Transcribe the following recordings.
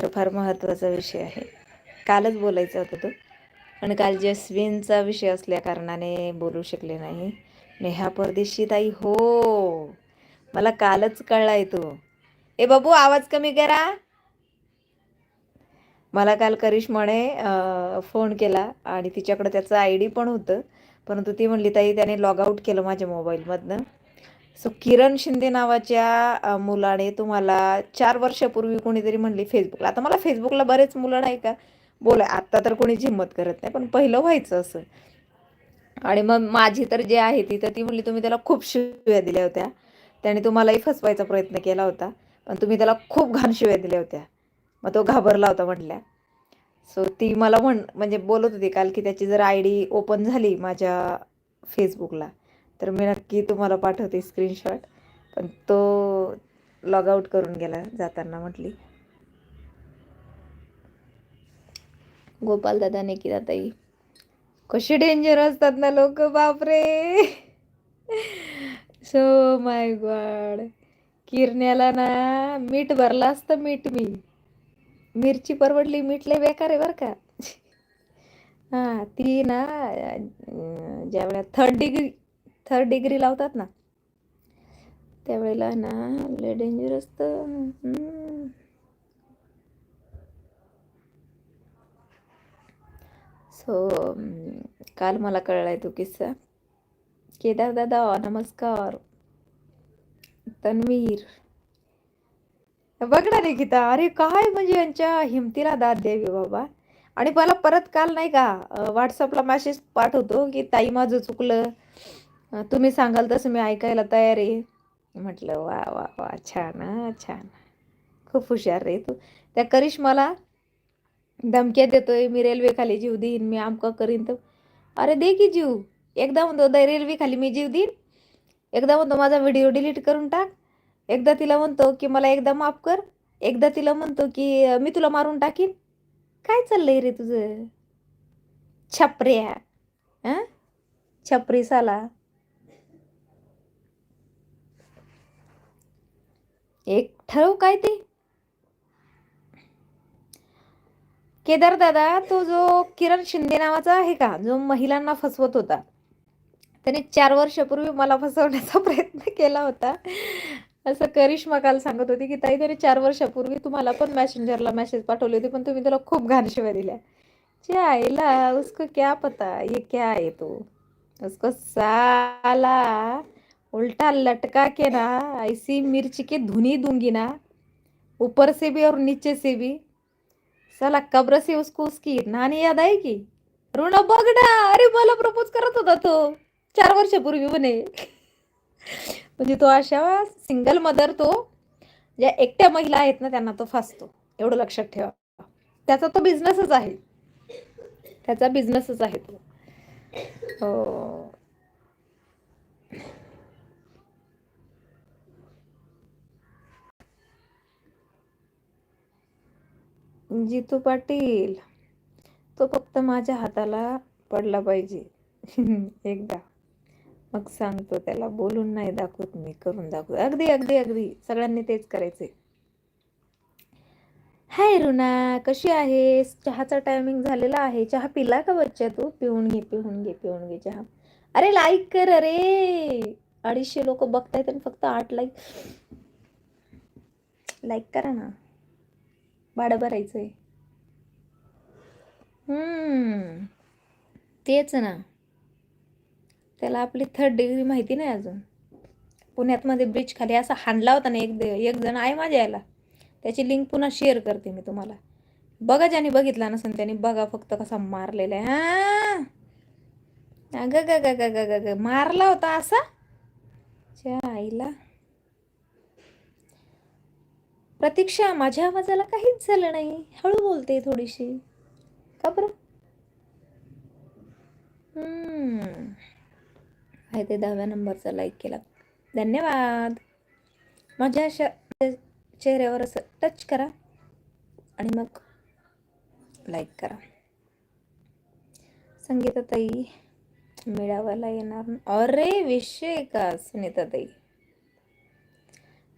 तर फार महत्त्वाचा विषय आहे. कालच बोलायचा होता तो. पण काल जस्विनचा विषय असल्या कारणाने बोलू शकले नाही. नेहा परदेशी ताई हो. मला कालच कळलाय तो. ए बाबू आवाज कमी करा. मला काल करिश्माने फोन केला आणि तिच्याकडे त्याचं आय डी पण होतं. परंतु ती म्हणली ताई त्याने लॉग आऊट केलं माझ्या मोबाईलमधनं. सो किरण शिंदे नावाच्या मुलाने तुम्हाला चार वर्षापूर्वी कोणीतरी म्हणली फेसबुकला आता मला फेसबुकला बरेच मुलं नाही का? बोला आत्ता तर कोणी हिंमत करत नाही पण पहिलं व्हायचं असं. आणि मग माझी तर जे आहे ती तर ती म्हणली तुम्ही त्याला खूप शिव्या दिल्या होत्या. त्याने तुम्हालाही फसवायचा प्रयत्न केला होता पण तुम्ही त्याला खूप घाण शिव्या दिल्या होत्या. मग तो घाबरला होता म्हटल्या. सो ती मला म्हण म्हणजे बोलत होती काल की त्याची जर आय डी ओपन झाली माझ्या फेसबुकला तर मी नक्की तुम्हाला पाठवते स्क्रीनशॉट पण तो लॉग आऊट करून गेला जाताना म्हटली. गोपाल दादा निकिता ताई. कशी डेंजर असतात ना लोक बापरे! सो माय गॉड किरण्याला ना मीठ भरलं असतं मीठ मी. मिरची परवडली मीठ लय बेकार आहे बरं का. हां ती ना ज्यावेळेला थर्ड डिग्री थर्ड डिग्री लावतात ना त्यावेळेला ना लय डेंजर असतं सो काल मला कळलाय तो किस्सा. केदार दादा नमस्कार. तन्वीर. बघ ना निकिता अरे काय म्हणजे यांच्या हिमतीला दाद द्यावी बाबा. आणि मला परत काल नाही का व्हॉट्सअपला मेसेज पाठवतो की ताई माझं चुकलं. तुम्ही सांगाल तसं मी ऐकायला तयार आहे. म्हटलं वा वा वा छान छान. खूप हुशार रे तू. त्या करिश्माला धमक्या देतोय मी रेल्वे खाली जीव देईन मी आमका करीन तर. अरे दे की जीव. एकदा म्हणतो "द- रेल्वे खाली मी जीव देईन. एकदा म्हणतो माझा व्हिडिओ डिलीट करून टाक. एकदा तिला म्हणतो की मला एकदा माफ कर. एकदा तिला म्हणतो की मी तुला मारून टाकीन. काय चाललंय रे तुझं? छपऱ्या. हं छपरी साला एक ठरव काय ते. केदार दादा तो जो किरण शिंदे नावाचा आहे का जो महिलांना फसवत होता त्याने चार वर्षापूर्वी मला फसवण्याचा प्रयत्न केला होता. असं करिश्मा काल सांगत होती की ताई त्याने चार वर्षापूर्वी तुम्हाला पण मॅसेंजरला मेसेज पाठवले होते पण तुम्ही त्याला खूप घाण दिल्या. जे आईला उसको क्या पता ये क्या आहे तो? उसको साला उल्टा लटका के ना ऐसी मिर्च की धुनी दूंगी ना ऊपर से भी और नीचे से भी। साला कब्र से उसको उसकी नानी याद आएगी? रुण बघ ना अरे मला प्रपोज करत होता तो चार वर्षापूर्वी म्हणे. म्हणजे तो अशा सिंगल मदर तो ज्या एकट्या महिला आहेत ना त्यांना तो फासतो. एवढं लक्षात ठेवा. त्याचा तो बिझनेसच आहे. त्याचा बिझनेसच आहे तो. हो. जितू पाटील तो फक्त माझ्या हाताला पडला पाहिजे. एकदा. मग सांगतो त्याला बोलून नाही दाखवत मी करून दाखवत. अगदी अगदी अगदी. सगळ्यांनी तेच करायचे. हाय रुना कशी आहेस? चहाचा टायमिंग झालेला आहे. चहा पिला का बच्चा तू? पिऊन घे पिऊन घे पिऊन घे चहा. अरे लाईक कर अरे. अडीचशे लोक बघतायत आणि फक्त आठ लाईक लाईक करा ना. भाडं भरायचं आहे तेच ना. त्याला आपली थर्ड डिग्री माहिती नाही अजून. पुण्यातमध्ये ब्रिज खाली असा हाणला होता ना एक एक जण आहे माझ्या यायला त्याची लिंक पुन्हा शेअर करते मी तुम्हाला. बघा ज्याने बघितला नसेल त्याने बघा फक्त कसा मारलेला आहे. हां. ग ग ग ग ग ग मारला होता असा? च्या आईला. प्रतीक्षा माझ्या आवाजाला काहीच झालं नाही. हळू बोलते थोडीशी. का बरं? आहे ते दहाव्या नंबरचा लाईक केला. धन्यवाद. माझ्या अशा चेहऱ्यावर असं टच करा आणि मग लाईक करा. संगीताताई मिळावायला येणार अरे विषय का सुनीताताई?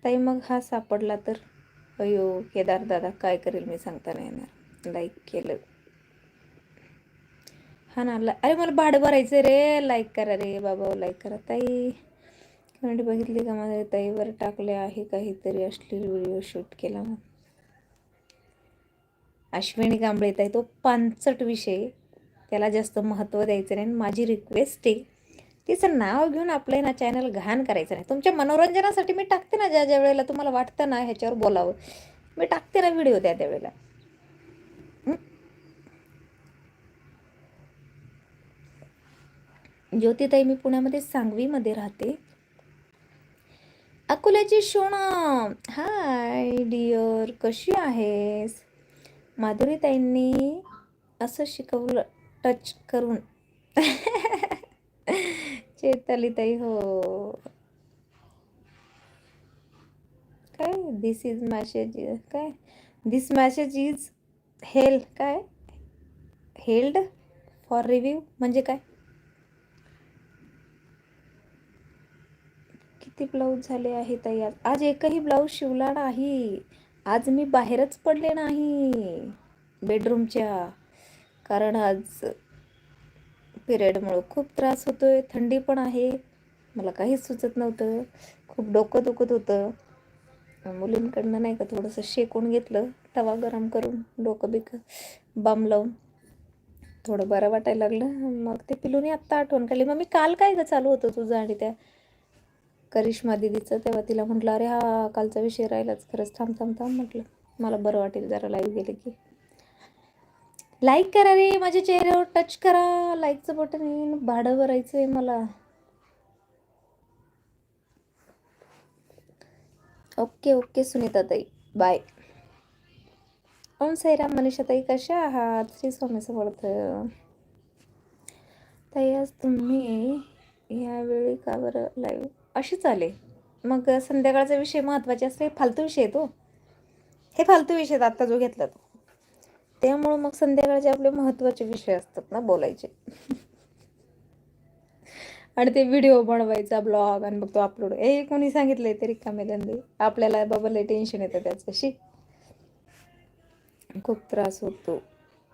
ताई मग हा सापडला तर? अयो केदार दादा काय करेल मी सांगता नाही येणार. लाईक केलं. हा ना ला- अरे मला भाडं भरायचं रे. लाईक करा रे बाबा लाईक करा. ताई कमेंट बघितली का माझ्या ताईवर टाकले आहे काहीतरी अश्लील व्हिडिओ शूट केला म्हणून. अश्विनी कांबळे ताई तो पानचट विषय. त्याला जास्त महत्त्व द्यायचं नाही. आणि माझी रिक्वेस्ट आहे तिचं नाव घेऊन आपलं ना चॅनल घाण करायचं नाही. तुमच्या मनोरंजनासाठी मी टाकते ना ज्या ज्या वेळेला तुम्हाला वाटतं ना ह्याच्यावर बोलावं. मी टाकते ना व्हिडिओ त्या त्यावेळेला ज्योतिताई मी पुण्यामध्ये सांगवीमध्ये राहते. अकोल्याची शोणा हाय डिअर कशी आहेस? माधुरीताईंनी असं शिकवलं टच करून. चेतलीताई हो. काय? दिस इज मॅसेज काय? दिस मॅसेज इज हेल काय? हेल्ड फॉर रिव्ह्यू म्हणजे काय? किती ब्लाऊज झाले आहे ताई आज? आज एकही ब्लाऊज शिवला नाही. आज मी बाहेरच पडले नाही बेडरूमच्या कारण आज पिरियडमुळं खूप त्रास होतो आहे थंडी पण आहे. मला काहीच सुचत नव्हतं. खूप डोकं दुखत होतं. मुलींकडनं नाही का थोडंसं शेकून घेतलं तवा गरम करून डोकं बिकं बाम लावून. थोडं बरं वाटायला लागलं. मग ते पिलूनी आत्ता आठवण काढली. मग मी काल काय गं चालू होतं तुझं आणि त्या करिश्मा दिदीचं? तेव्हा तिला म्हटलं अरे हा कालचा विषय राहिलाच. खरंच थांब थांब थांब म्हटलं. मला बरं वाटेल जरा लाईव्ह गेलं की. लाईक करा रे माझ्या चेहऱ्यावर टच करा. लाईकचं बटन येईन. भाडं भरायचं आहे मला. ओके ओके सुनीताताई. बाय ओम साईराम मनीषाताई कशा आहात? श्री स्वामी समर्थ. ताई आज तुम्ही यावेळी का बरं लाईव्ह अशीच आले. मग संध्याकाळचा विषय महत्त्वाचे असले फालतू विषय आहे तो. हे फालतू विषय आत्ता जो घेतला तो. त्यामुळं मग संध्याकाळचे आपले महत्त्वाचे विषय असतात ना बोलायचे. आणि ते व्हिडिओ बनवायचा ब्लॉग आणि मग तो अपलोड हे कोणी सांगितलंय तरी कामेलंदी आपल्याला बाबा लय टेन्शन येतं त्याच्याशी. खूप त्रास होतो.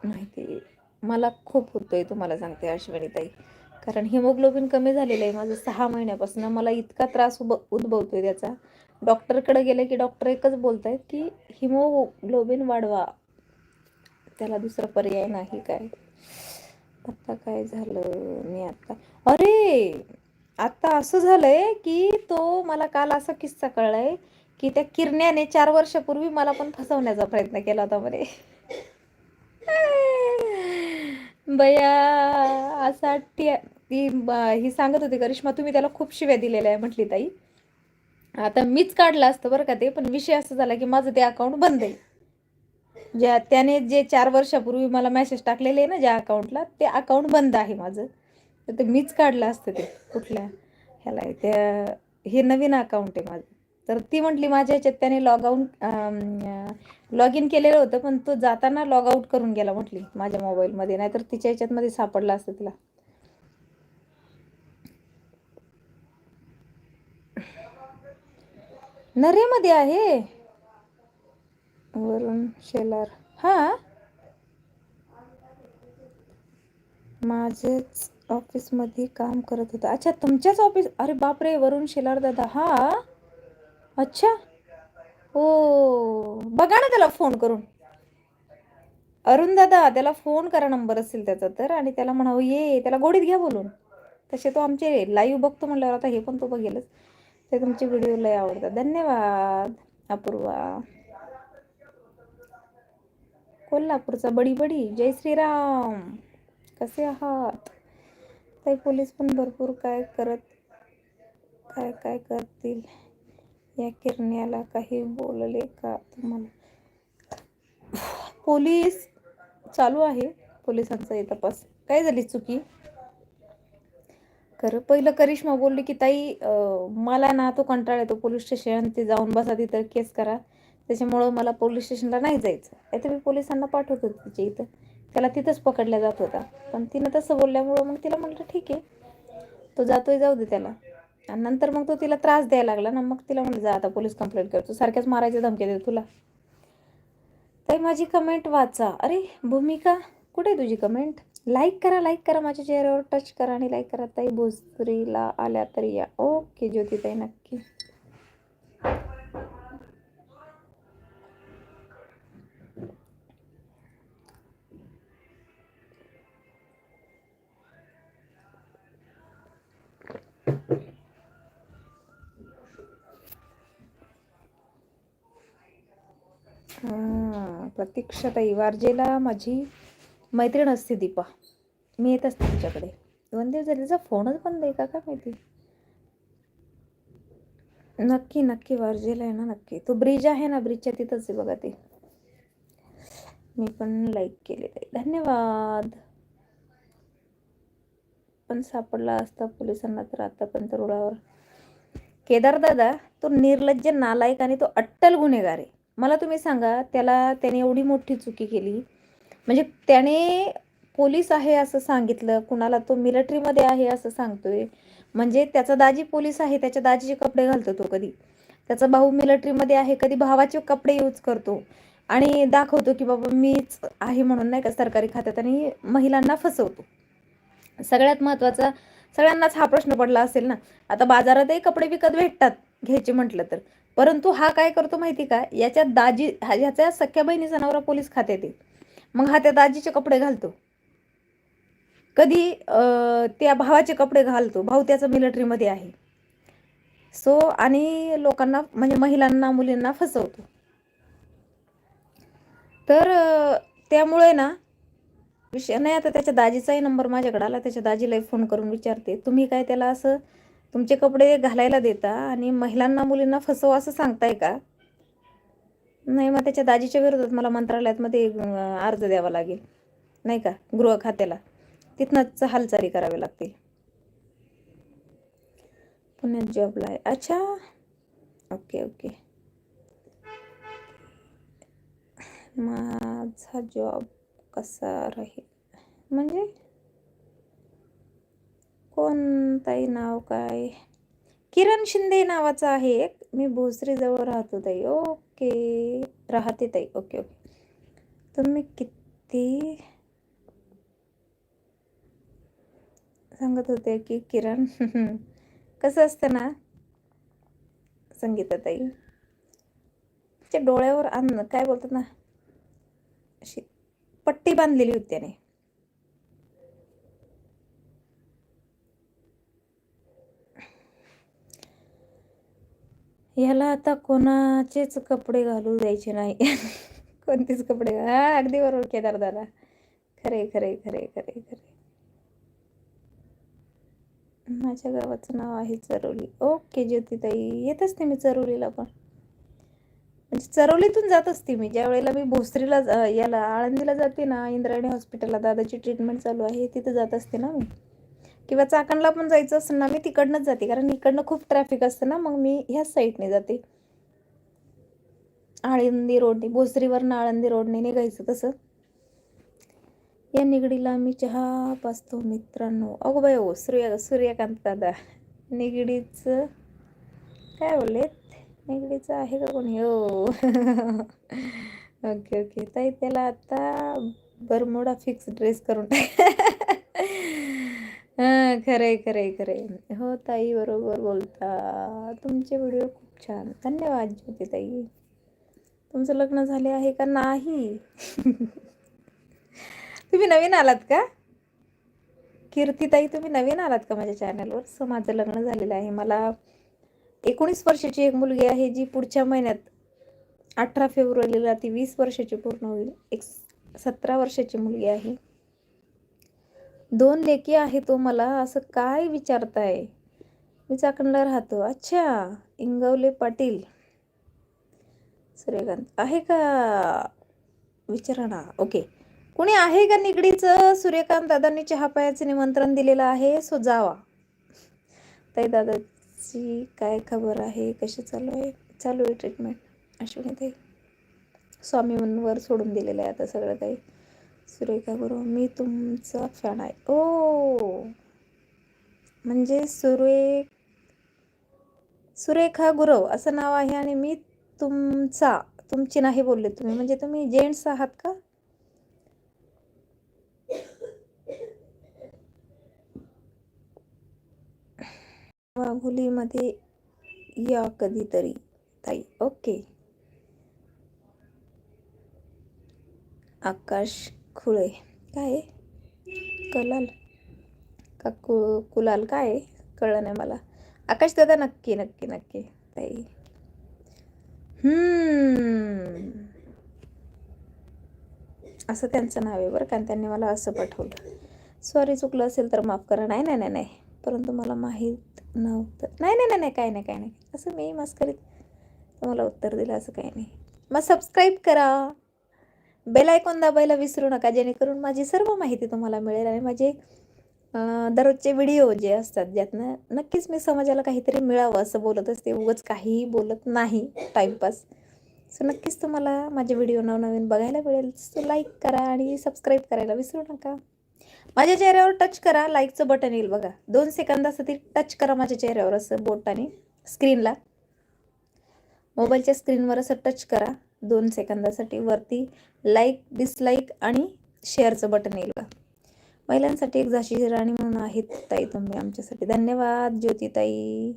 माहिती मला खूप होतोय तुम्हाला सांगते अश्विनीताई. कारण हिमोग्लोबिन कमी झालेलं आहे माझं सहा महिन्यापासून. मला इतका त्रास उब उद्भवतोय त्याचा. डॉक्टरकडे गेले की डॉक्टर एकच बोलत आहेत की हिमोग्लोबिन वाढवा. त्याला दुसरा पर्याय नाही काय? आता काय झालं? मी आता अरे! आता असं झालंय की तो मला काल असा किस्सा कळलाय की त्या किरण्याने चार वर्षापूर्वी मला पण फसवण्याचा प्रयत्न केला होता मध्ये बया असा टी ती ही सांगत होती करिश्मा तुम्ही त्याला खूप शिव्या दिलेल्या आहे म्हटली ताई. आता मीच काढलं असतं बरं का ते पण विषय असं झाला की माझं ते अकाउंट बंद आहे. ज्या त्याने जे चार वर्षापूर्वी मला मेसेज टाकलेले आहे ना ज्या अकाउंटला ते अकाउंट बंद आहे माझं. तर ते मीच काढलं असतं ते कुठल्या ह्याला त्या हे नवीन अकाउंट आहे माझं. तर ती म्हटली माझ्या ह्याच्यात त्याने लॉग आउट लॉग इन केलेलं होतं पण तो जाताना लॉग आउट करून गेला म्हटली माझ्या मोबाईलमध्ये नाहीतर तिच्या ह्याच्यातमध्ये सापडला असतं तिला. नरेमध्ये आहे? वरून शेलार. हा? माझेच ऑफिसमध्ये काम करत होता. अच्छा तुमच्याच ऑफिस अरे बापरे वरून शेलार दादा. हा? अच्छा. हो बघा ना त्याला फोन करून. अरुण दादा त्याला फोन करा नंबर असेल त्याचा तर आणि त्याला म्हणावं ये त्याला गोडीत घ्या बोलून. तसे तो आमचे लाईव्ह बघतो म्हणल्यावर आता हे पण तो बघेलच. ते तुमचे व्हिडिओ लय आवडतात. धन्यवाद अपूर्वा. कोल्हापूरचा बडी बडी जय श्रीराम. कसे आहात? ताई पोलीस पण भरपूर काय करत काय काय करतील? या किरण्याला काही बोलले का तुम्हाला? पोलीस चालू आहे. पोलिसांचा तपास. काय झाली चुकी? खरं पहिलं करिश्मा बोलली की ताई मला ना तो कंटाळा येतो. पोलीस स्टेशन ते जाऊन बसा तिथं केस करा. त्याच्यामुळं मला पोलीस स्टेशनला नाही जायचं. आता मी पोलिसांना पाठवत होते तिच्या इथं. त्याला तिथंच पकडल्या जात होता. पण तिनं तसं बोलल्यामुळं मग तिला म्हटलं ठीक आहे. तो जातोय जाऊ दे त्याला. आणि नंतर मग तो तिला त्रास द्यायला लागला ना मग तिला म्हटलं जा आता पोलीस कंप्लेंट करतो. सारख्याच मारायच्या धमक्या देतो तुला. ताई माझी कमेंट वाचा. अरे भूमिका कुठे आहे तुझी कमेंट? लाईक करा लाईक करा माझ्या चेहऱ्यावर. टच करा आणि लाईक करा. ताई भोसरीला आल्या तरी या. ओके ज्योतिताई नक्की. प्रतीक्षाताई वारजेला माझी मैत्रीण असते दीपा. मी येत असते तिच्याकडे. दोन दिवस झाले तिचा फोनच बंद आहे का काय माहिती? नक्की नक्की वारजेला आहे ना नक्की. तो ब्रिज आहे ना ब्रिजच्या तिथंच आहे बघा ते. मी पण लाईक केले ताई. धन्यवाद. पण सापडला असता पोलिसांना तर आतापर्यंत रुळावर. केदार दादा तो निर्लज्ज नालायक आणि तो अट्टल गुन्हेगार आहे. मला तुम्ही सांगा त्याला त्याने एवढी मोठी चुकी केली. म्हणजे त्याने पोलीस आहे असं सांगितलं कुणाला तो मिलिटरीमध्ये आहे असं सांगतोय. म्हणजे त्याचा दाजी पोलीस आहे त्याच्या दाजीचे कपडे घालतो तो कधी. त्याचा भाऊ मिलिटरीमध्ये आहे कधी भावाचे कपडे यूज करतो. आणि दाखवतो की बाबा मीच आहे म्हणून नाही का सरकारी खात्यात आणि महिलांना फसवतो. सगळ्यात महत्त्वाचा सगळ्यांनाच हा प्रश्न पडला असेल ना. आता बाजारातही कपडे विकत भेटतात घ्यायचे म्हटलं तर. परंतु हा काय करतो माहिती का? याच्या दाजी याच्या ह्याच्या सख्या बहिणीचा नवरा पोलीस खात्यात येईल मग हा त्या दाजीचे कपडे घालतो. कधी त्या भावाचे कपडे घालतो. भाऊ त्याचा मिलिटरीमध्ये आहे. सो आणि लोकांना म्हणजे महिलांना मुलींना फसवतो. तर त्यामुळे ना विषय नाही आता त्याच्या दाजीचाही नंबर माझ्याकडे आला. त्याच्या दाजीलाही फोन करून विचारते. तुम्ही काय त्याला असं तुमचे कपडे घालायला देता आणि महिलांना मुलींना फसवा असं सांगताय का? नाही मग त्याच्या दाजीच्या विरोधात मला मंत्रालयात मध्ये अर्ज द्यावा लागेल. नाही का? गृह खात्याला. तिथनंच हालचाली करावी लागतील. पुण्यात जॉबला आहे. अच्छा. ओके ओके माझा जॉब कसा राहील? म्हणजे? कोणताही नाव काय? किरण शिंदे नावाचं आहे एक. मी भोसरीजवळ राहतो ताई. ओके. राहते ताई. Okay okay. तुम्ही किती सांगत होते की किरण? कसं असतं ना संगीताताई तिच्या डोळ्यावर अन्न काय बोलतात ना अशी पट्टी बांधलेली होती त्याने. ह्याला आता कोणाचेच कपडे घालू द्यायचे नाही. कोणतेच कपडे? हा अगदी बरोबर केदार दादा. खरे खरे खरे खरे खरे. माझ्या गावाचं नाव आहे चरोली. ओके ज्योतिताई. येत असते मी चरोलीला पण. म्हणजे चरोलीतून जात असते मी. ज्या वेळेला मी भोसरीला याला आळंदीला जाते ना इंद्रायणी हॉस्पिटलला दादाची ट्रीटमेंट चालू आहे तिथं जात असते ना मी. किंवा चाकणला पण जायचं असेल ना मी तिकडनंच जाते. कारण इकडनं खूप ट्रॅफिक असतं ना मग मी ह्याच साईडने जाते. आळंदी रोडने भोसरीवरनं आळंदी रोडने निघायचं तसं. या निगडीला मी चहा पाचतो मित्रांनो. अगो बाय हो सूर्य सूर्यकांत दादा. निगडीचं काय बोललेत? निगडीचं आहे का कोणी? हो. Okay okay. ताई त्याला आता बरमोडा फिक्स ड्रेस करून टाक. हां खरंय खरंय खरंय. हो ताई बरोबर बोलता. तुमचे व्हिडिओ खूप छान. धन्यवाद ज्योती ताई तुमचं लग्न झाले आहे का नाही? तुम्ही नवीन आलात का? कीर्तीताई तुम्ही नवीन आलात का माझ्या चॅनलवर सो माझं लग्न झालेलं आहे. मला एकोणीस वर्षाची एक मुलगी आहे जी पुढच्या महिन्यात अठरा फेब्रुवारीला ती वीस वर्षाची पूर्ण होईल. एक सतरा वर्षाची मुलगी आहे. दोन लेकी आहे तो मला असं काय विचारताय? मी चाकणला राहतो. अच्छा इंगवले पाटील. सूर्यकांत आहे का? विचारा ना. ओके. कुणी आहे का निगडीचं? सूर्यकांत दादांनी चहा पायाचं निमंत्रण दिलेलं आहे सो जावा. ताई दादाची काय खबर आहे? कशी चालू आहे? चालू आहे ट्रीटमेंट अश्विनी ताई. स्वामींवर सोडून दिलेलं आहे आता सगळं काही. सुरेखा गुरु मी तुमचा फॅन आहे. ओ! म्हणजे सुरे सुरेखा गुरव असं नाव आहे आणि मी तुमचा तुमची नाही बोलले तुम्ही. म्हणजे तुम्ही जेंट्स आहात का? वाघोलीमध्ये या कधीतरी ताई. ओके. आकाश खुळे काय? आहे? कलाल. का कु कुलाल काय? कळलं नाही मला. आकाश दादा नक्की नक्की नक्की. ताई. असं त्यांचं नाव आहे बरं कारण त्यांनी मला असं पाठवलं. सॉरी चुकलं असेल तर माफ करा. नाही नाही नाही नाही. परंतु मला माहीत नव्हतं. नाही नाही नाही नाही काय नाही काय नाही. असं मी मस्करीत तुम्हाला उत्तर दिलं असं काही नाही. मग सबस्क्राईब करा. बेल आयकॉन दाबायला विसरू नका जेणेकरून माझी सर्व माहिती तुम्हाला मिळेल आणि माझे दररोजचे व्हिडिओ जे असतात ज्यातनं नक्कीच मी समाजाला काहीतरी मिळावं असं बोलत असते उगाच काहीही बोलत नाही टाईमपास सो नक्कीच तुम्हाला माझे व्हिडिओ नवनवीन बघायला मिळेल सो लाईक करा आणि सबस्क्राईब करायला विसरू नका. माझ्या चेहऱ्यावर टच करा लाईकचं बटन येईल बघा. दोन सेकंदासाठी टच करा माझ्या चेहऱ्यावर असं बोटाने स्क्रीनला. मोबाईलच्या स्क्रीनवर असं टच करा. दोन सेकंदासाठी वरती लाईक डिसलाईक आणि शेअरचं बटन येईल का महिलांसाठी एक झाशी राणी म्हणून आहेत ताई तुम्ही आमच्यासाठी. धन्यवाद ज्योतिताई.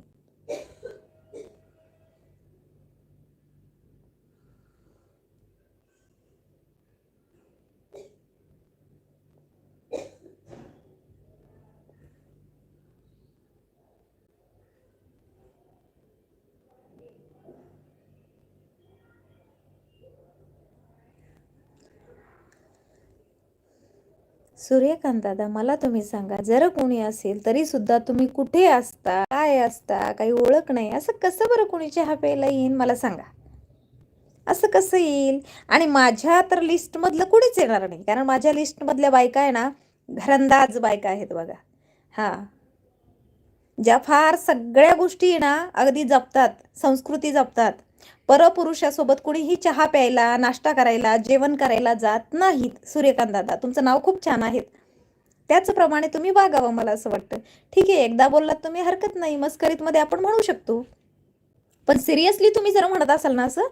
सूर्यकांत दादा मला तुम्ही सांगा जर कोणी असेल तरी सुद्धा तुम्ही कुठे असता काय असता काही ओळख नाही असं कसं बरं कोणी चहा प्यायला येईन मला सांगा. असं कसं येईल? आणि माझ्या तर लिस्टमधलं कुणीच येणार नाही कारण माझ्या लिस्टमधल्या बायका आहे ना घरंदाज बायका आहेत बघा. हां. ज्या फार सगळ्या गोष्टी ना अगदी जपतात संस्कृती जपतात परपुरुषासोबत कुणीही चहा प्यायला नाश्ता करायला जेवण करायला जात नाहीत सूर्यकांत दादा. तुमचं नाव खूप छान आहेत त्याचप्रमाणे तुम्ही वागावं मला असं वाटतं. ठीक आहे एकदा बोललात तुम्ही हरकत नाही मस्करीतमध्ये आपण म्हणू शकतो. पण सिरियसली तुम्ही जर म्हणत असाल ना असं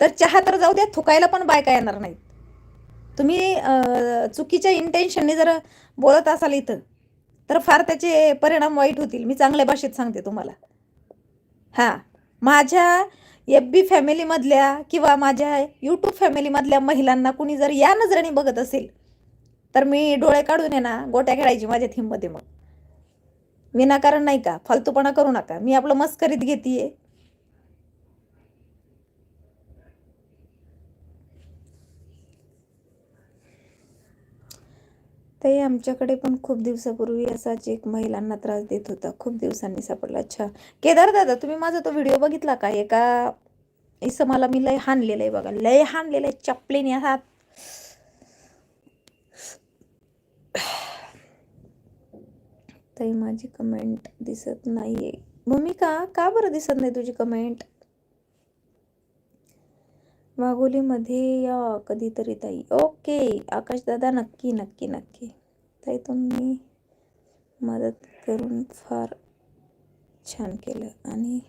तर चहा तर जाऊ द्या थुकायला पण बायका येणार नाहीत. तुम्ही चुकीच्या इंटेन्शनने जर बोलत असाल इथं तर फार त्याचे परिणाम वाईट होतील. मी चांगल्या भाषेत सांगते तुम्हाला. हां माझ्या एफ बी फॅमिलीमधल्या किंवा माझ्या यूट्यूब फॅमिलीमधल्या महिलांना कुणी जर या नजरेने बघत असेल तर मी डोळे काढून ये ना गोट्या खेळायची माझ्या थीममध्ये मग. विनाकारण नाही का? फालतूपणा करू नका. मी आपलं मस्करीत घेते ते आमच्याकडे पण खूप दिवसापूर्वी असाच एक महिलांना त्रास देत होता. खूप दिवसांनी सापडला. अच्छा. केदार दादा तुम्ही माझा तो व्हिडिओ बघितला का? एका इसं मला मी लय हाणलेलं आहे बघा. लय हाणलेलं आहे. चपलीने हात ताई माझी कमेंट दिसत नाहीये. भूमिका का बरं दिसत नाही तुझी कमेंट वाघोलीमध्ये या कधीतरी ताई. ओके आकाश दादा नक्की नक्की नक्की. ताई तुम्ही मदत करून फार छान केलं आणि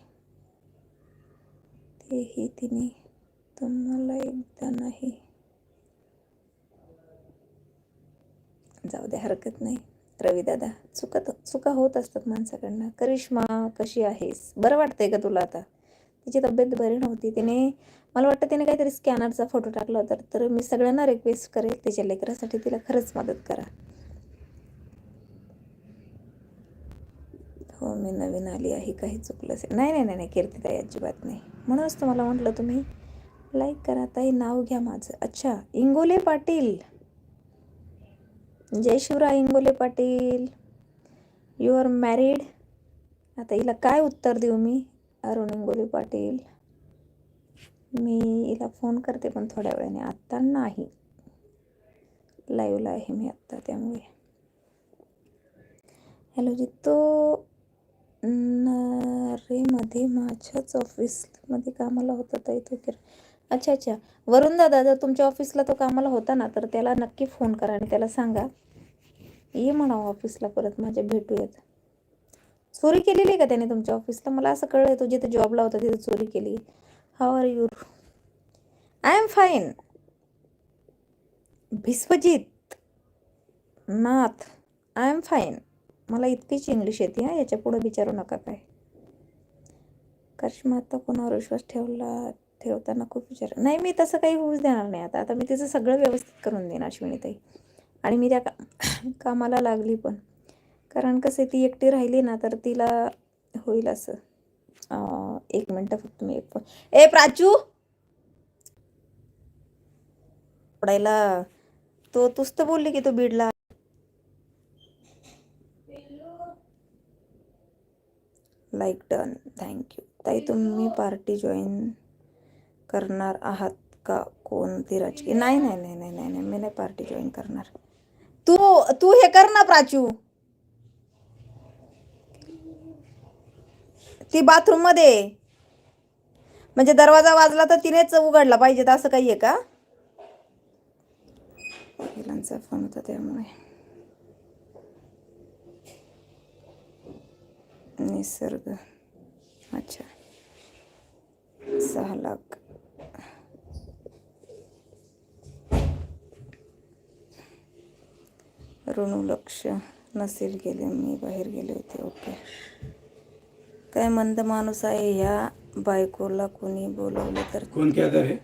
तेही तिने तुम्हाला एकदा नाही. जाऊ द्या हरकत नाही. रवीदादा चुका चुकत चुका होत असतात माणसाकडनं. करिश्मा कशी आहेस? बरं वाटतंय का तुला आता? तिची तब्येत बरी नव्हती. तिने मला वाटतं तिने काहीतरी स्कॅनरचा फोटो टाकला होता. तर मी सगळ्यांना रिक्वेस्ट करेल तिच्या लेकरासाठी तिला खरंच मदत करा. हो मी नवीन आली आहे. काही चुकलं असेल नाही नाही नाही नाही कीर्तिताई अजिबात नाही. म्हणूनच तुम्हाला म्हटलं तुम्ही लाईक करा. ताई नाव घ्या माझं. अच्छा इंगोले पाटील. जय Shivray Ingole Patil. You are married आता हिला काय उत्तर देऊ मी? अरुणिंगोली पाटील. मी हिला फोन करते पण थोड्या वेळाने. आत्ता नाही. लाईव्हला आहे मी आत्ता त्यामुळे. हॅलो जी तो नरेमध्ये माझ्याच ऑफिसमध्ये कामाला होता ताई तो किर. अच्छा अच्छा. वरुण दादा जर तुमच्या ऑफिसला तो कामाला होता ना तर त्याला नक्की फोन करा आणि त्याला सांगा. ये म्हणा ऑफिसला परत. माझ्या भेटूयात. चोरी केलेली आहे का त्याने तुमच्या ऑफिसला मला असं कळलं तो जिथे जॉबला होता तिथे चोरी केली. How are you I am fine Biswajit Nath I am fine मला इतकीच इंग्लिश येते हा याच्या पुढं विचारू नका काय. करिश्मा आता कोणावर विश्वास ठेवला ठेवताना खूप विचार. नाही मी तसं काही होऊच देणार नाही आता. आता मी तिचं सगळं व्यवस्थित करून देईन अश्विनीताई. आणि मी त्या का कामाला लागली पण. कारण कसं ती एकटी राहिली ना तर तिला होईल असं. एक मिनटं फक्त मी एक ए प्राचू! पडायला तो तूच तर बोलली की तो बीडला. लाईक डन थँक्यू ताई तुम्ही पार्टी जॉईन करणार आहात का? कोणती राजकीय नाही नाही नाही नाही नाही नाही मी नाही पार्टी जॉईन करणार. तू तू हे कर ना प्राचू. ती बाथरूममध्ये म्हणजे दरवाजा वाजला तर तिनेच उघडला पाहिजे असं काही आहे का? वकिलांचा फोन होता त्यामुळे. निसर्ग. अच्छा. सहा लाख. ऋणू लक्ष. नसेल गेले मी बाहेर गेले होते. ओके. काय मंद माणूस आहे ह्या बायकोला कोणी बोलवलं तर? कोण क्या करे